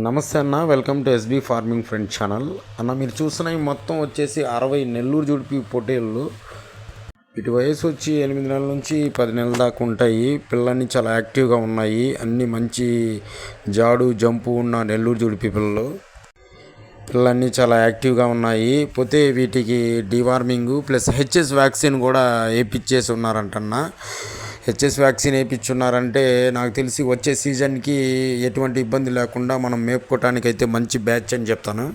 నమస్తే అన్న welcome to SB farming friend channel. అన్న మీరు చూస్తున్నవి మొత్తం వచ్చేసి అరవై నెల్లూరు జుడిపి పొటేళ్ళు వీటి వయసు వచ్చి ఎనిమిది నెలల నుంచి పది నెలల దాకా ఉంటాయి. పిల్లల్ని చాలా యాక్టివ్గా ఉన్నాయి. అన్ని మంచి జాడు జంపు ఉన్న నెల్లూరు జుడిపి పిల్లలు. పిల్లలన్నీ చాలా యాక్టివ్గా ఉన్నాయి. పోతే వీటికి డివార్మింగ్ ప్లస్ హెచ్ఎస్ వ్యాక్సిన్ కూడా వేయించేసి ఉన్నారంటన్నా. హెచ్ఎస్ వ్యాక్సిన్ వేయించున్నారంటే నాకు తెలిసి వచ్చే సీజన్కి ఎటువంటి ఇబ్బంది లేకుండా మనం మేపుకోవటానికి అయితే మంచి బ్యాచ్ అని చెప్తాను.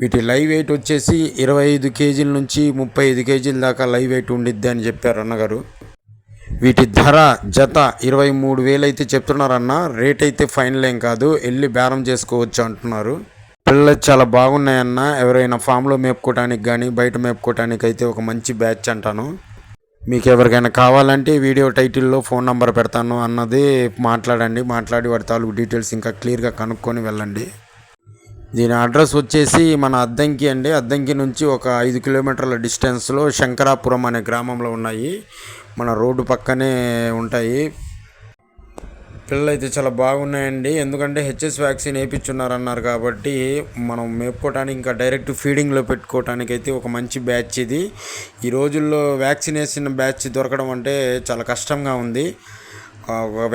వీటి లైవ్ వెయిట్ వచ్చేసి ఇరవై ఐదు కేజీల నుంచి ముప్పై ఐదు కేజీల దాకా లైవ్ వెయిట్ ఉండిద్ది అని చెప్పారు అన్నగారు. వీటి ధర జత ఇరవై మూడు వేలు అయితే చెప్తున్నారన్న రేట్ అయితే ఫైనల్ ఏం కాదు వెళ్ళి బేరం చేసుకోవచ్చు అంటున్నారు. పిల్లలు చాలా బాగున్నాయన్న ఎవరైనా ఫామ్లో మేపుకోవటానికి కానీ బయట మేపుకోవటానికి అయితే ఒక మంచి బ్యాచ్ అంటాను. మీకు ఎవరికైనా కావాలంటే వీడియో టైటిల్లో ఫోన్ నెంబర్ పెడతాను అన్నది మాట్లాడండి. మాట్లాడి వాడి తాలూకు డీటెయిల్స్ ఇంకా క్లియర్గా కనుక్కొని వెళ్ళండి. దీని అడ్రస్ వచ్చేసి మన అద్దంకి అండి. అద్దంకి నుంచి ఒక ఐదు కిలోమీటర్ల డిస్టెన్స్లో శంకరాపురం అనే గ్రామంలో ఉన్నాయి. మన రోడ్డు పక్కనే ఉంటాయి. పిల్లలు అయితే చాలా బాగున్నాయండి. ఎందుకంటే హెచ్ఎస్ వ్యాక్సిన్ వేయించున్నారన్నారు కాబట్టి మనం మేపుకోవడానికి ఇంకా డైరెక్ట్ ఫీడింగ్లో పెట్టుకోవడానికి అయితే ఒక మంచి బ్యాచ్ ఇది. ఈ రోజుల్లో వ్యాక్సినేషన్ బ్యాచ్ దొరకడం అంటే చాలా కష్టంగా ఉంది.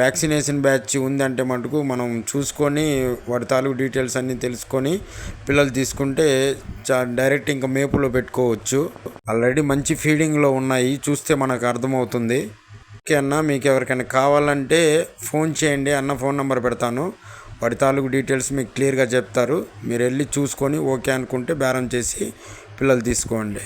వ్యాక్సినేషన్ బ్యాచ్ ఉందంటే మటుకు మనం చూసుకొని వాటి తాలూకు డీటెయిల్స్ అన్నీ తెలుసుకొని పిల్లలు తీసుకుంటే చా డైరెక్ట్ ఇంకా మేపులో పెట్టుకోవచ్చు. ఆల్రెడీ మంచి ఫీడింగ్లో ఉన్నాయి. చూస్తే మనకు అర్థమవుతుంది. ఓకే అన్న మీకు ఎవరికైనా కావాలంటే ఫోన్ చేయండి అన్న ఫోన్ నెంబర్ పెడతాను. వాటి తాలూకు డీటెయిల్స్ మీకు క్లియర్గా చెప్తారు. మీరు వెళ్ళి చూసుకొని ఓకే అనుకుంటే బేరం చేసి పిల్లలు తీసుకోండి.